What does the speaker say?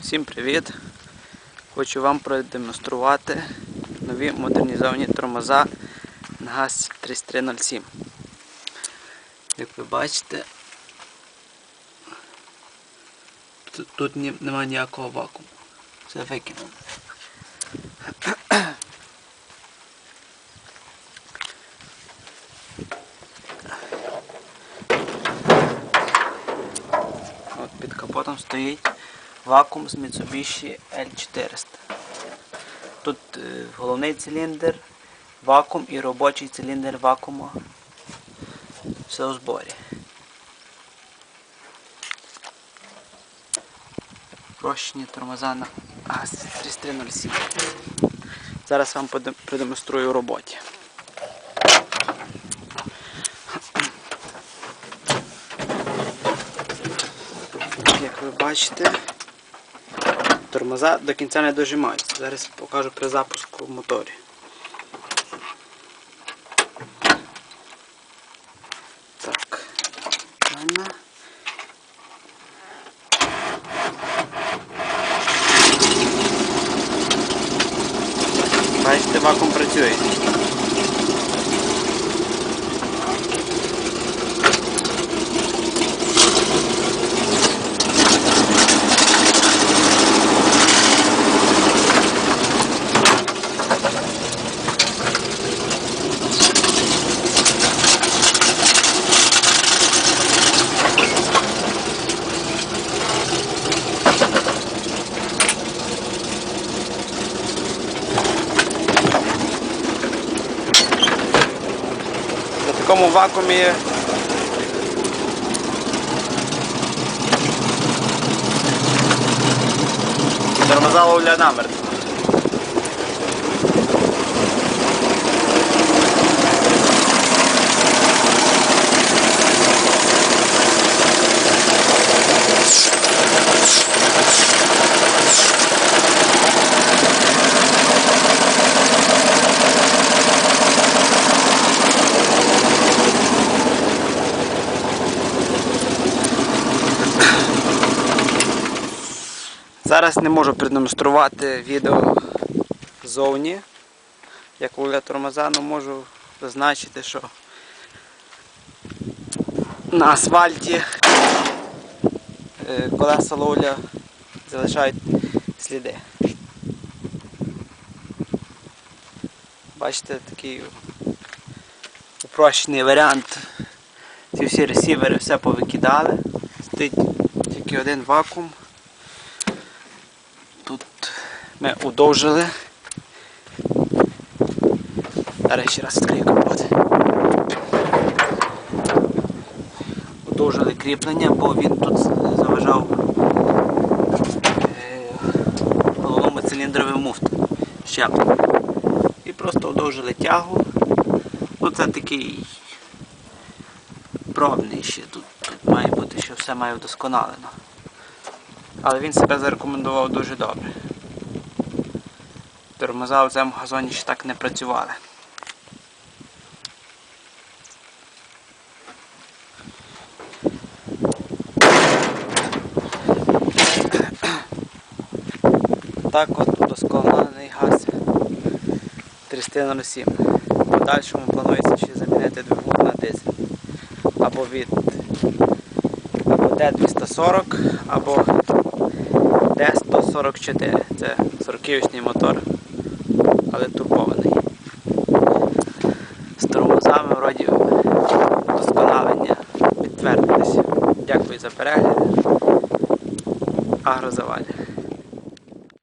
Всім привіт! Хочу вам продемонструвати нові модернізовані тормоза на ГАЗ 3307. Як ви бачите, тут, тут немає ніякого вакууму. Все викинуто. От під капотом стоїть вакуум з Mitsubishi L400. Тут е, головний циліндр, вакуум і робочий циліндр вакуума. Все у зборі. Прощені тормоза на ГАЗ 3307. Зараз вам продемонструю роботі. Як ви бачите, тормоза до кінця не дожимаються. Зараз покажу при запуску моторі. Так. Бачите, вакуум працює. Такому вакуумі тормоза ловля намертво. Зараз не можу продемонструвати відео ззовні, як ловля тормоза, але можу зазначити, що на асфальті е, колеса ловля залишають сліди. Бачите, такий упрощений варіант. Ці всі ресівери все повикидали. Стоїть тільки один вакуум. Ми удовжили. Зараз ще раз відкрию капот. Удовжили кріплення, бо він тут заважав е, головному циліндровий муфт щеплення. І просто удовжили тягу. Ну це такий пробний ще тут, тут має бути, що все має вдосконалено. Але він себе зарекомендував дуже добре. Тормоза в цьому газоні ще так не працювали. Так от вдосконалений газ 307. В подальшому планується ще замінити двигун на дизель. Або від або D240, або D144. Це 40-річний мотор, але турбований. З тормозами вроді досконалення підтвердилися. Дякую за перегляд. Агрозавалі.